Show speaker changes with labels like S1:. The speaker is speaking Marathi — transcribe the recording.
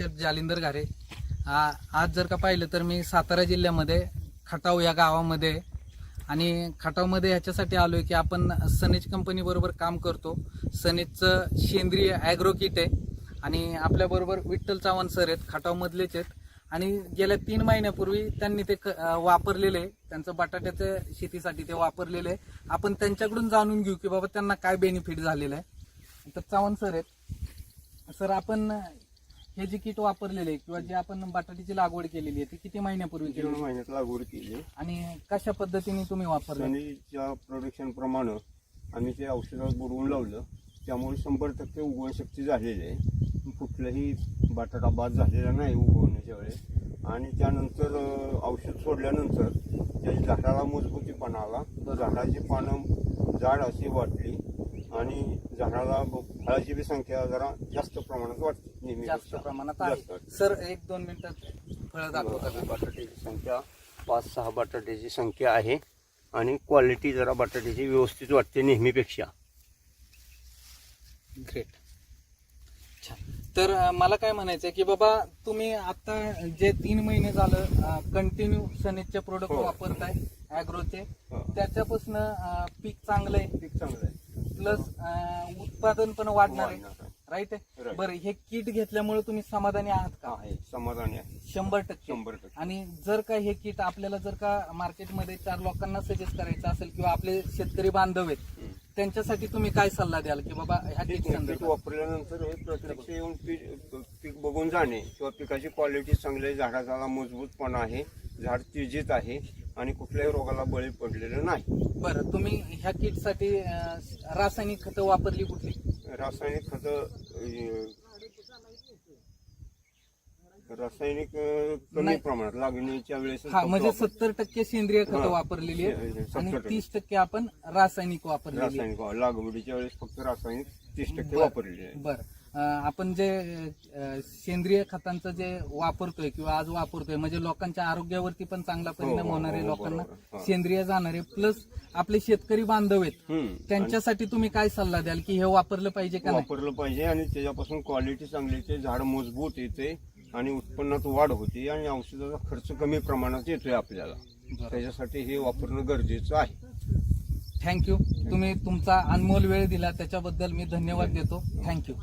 S1: शेफ जालिंदर घारे आ- आज जर का पाहिलं तर मी सातारा जिल्ह्यामध्ये खटाव या गावामध्ये आणि खटावमध्ये ह्याच्यासाठी आलो आहे की आपण सनेज कंपनीबरोबर काम करतो सनेजचं सेंद्रिय ॲग्रो किट आहे आणि आपल्याबरोबर विठ्ठल चव्हाण सर आहेत खटावमधलेच आहेत आणि गेल्या तीन महिन्यापूर्वी त्यांनी ते वापरलेले आहे. त्यांचं बटाट्याच्या शेतीसाठी ते वापरलेले आहे. आपण त्यांच्याकडून जाणून घेऊ की बाबा त्यांना काय बेनिफिट झालेलं आहे तर चव्हाण सर आहेत सर आपण हे जे किट वापरलेले आहे किंवा जे आपण बटाट्याची लागवड केलेली आहे ती किती महिन्यापूर्वी केली?
S2: महिन्यात लागवड केली?
S1: आणि कशा पद्धतीने तुम्ही वापरले?
S2: सनीच्या प्रोडक्शन प्रमाणे आम्ही ते औषधात बुडवून लावलं त्यामुळे शंभर टक्के उगवण शक्ती झालेली आहे. कुठलाही बटाटा बाद झालेला नाही उगवण्याच्या वेळेस. आणि त्यानंतर अं, औषध सोडल्यानंतर त्या झाडाला मजबूतीपणा आला झाडाची पानं जाड अशी वाढली आणि झाडाला फळाची बी संख्या जरा जास्त प्रमाणात वाटते नेहमी
S1: जास्त प्रमाणात आहे. सर एक दोन मिनिटात फळं दाखवता का?
S2: बटाट्याची संख्या पाच सहा बटाट्याची संख्या आहे आणि क्वालिटी जरा बटाट्याची व्यवस्थित वाटते नेहमीपेक्षा.
S1: ग्रेट छान. तर मला काय म्हणायचं आहे की बाबा तुम्ही आता जे तीन महिने झालं कंटिन्यू सनेजचे प्रोडक्ट. वापरताय अॅग्रोचे
S2: हो.
S1: त्याच्यापासून पीक चांगलं आहे?
S2: पीक चांगलं आहे.
S1: प्लस उत्पादन पण वाढणार आहे. राईट आहे.
S2: Right.
S1: बरं हे किट घेतल्यामुळे तुम्ही समाधानी आहात का?
S2: आहे समाधानी आहे.
S1: शंभर टक्के.
S2: शंभर टक्के.
S1: आणि जर का हे किट आपल्याला जर का मार्केटमध्ये चार लोकांना सजेस्ट करायचं असेल किंवा आपले शेतकरी बांधव आहेत
S2: हम्म.
S1: त्यांच्यासाठी तुम्ही काय सल्ला द्याल की बाबा ह्या किट संदर्भात?
S2: वापरल्यानंतर हे प्रत्यक्ष येऊन पीक पीक बघून जाणे किंवा पिकाची क्वालिटी चांगली आहे झाडाला मजबूतपणा आहे. झाड तेजीत आहे आणि कुठल्याही रोगाला बळी पडलेलं नाही
S1: बरं तुम्ही ह्या किटसाठी अं, रासायनिक खतं वापरली कुठली
S2: रासायनिक खत रासायनिक अं, कमी
S1: नाही.
S2: प्रमाणात लागणीच्या वेळेस
S1: हा म्हणजे सत्तर टक्के सेंद्रिय खतं
S2: हा.
S1: वापरलेली
S2: हे-
S1: आहेत
S2: हे सत्तर
S1: आणि. तीस टक्के आपण रासायनिक वापरलेली आहे
S2: रासायनिक लागवडीच्या वेळेस फक्त रासायनिक तीस टक्के. वापरलेले आहे
S1: बर आपण जे सेंद्रिय खतांचं जे वापरतोय किंवा आज वापरतोय म्हणजे लोकांच्या आरोग्यावरती पण चांगला परिणाम
S2: हो,
S1: होणार आहे
S2: हो,
S1: लोकांना.
S2: हा.
S1: सेंद्रिय जाणारे प्लस आपले शेतकरी बांधव आहेत. त्यांच्यासाठी तुम्ही काय सल्ला द्याल की हे वापरलं पाहिजे का
S2: वापरलं पाहिजे आणि त्याच्यापासून क्वालिटी चांगली येते झाड मजबूत येते आणि उत्पन्नात वाढ होते आणि औषधाचा खर्च कमी प्रमाणात येतोय आपल्याला. त्याच्यासाठी हे वापरणं गरजेचं आहे
S1: थँक्यू तुम्ही तुमचा अनमोल वेळ दिला त्याच्याबद्दल मी धन्यवाद देतो थँक्यू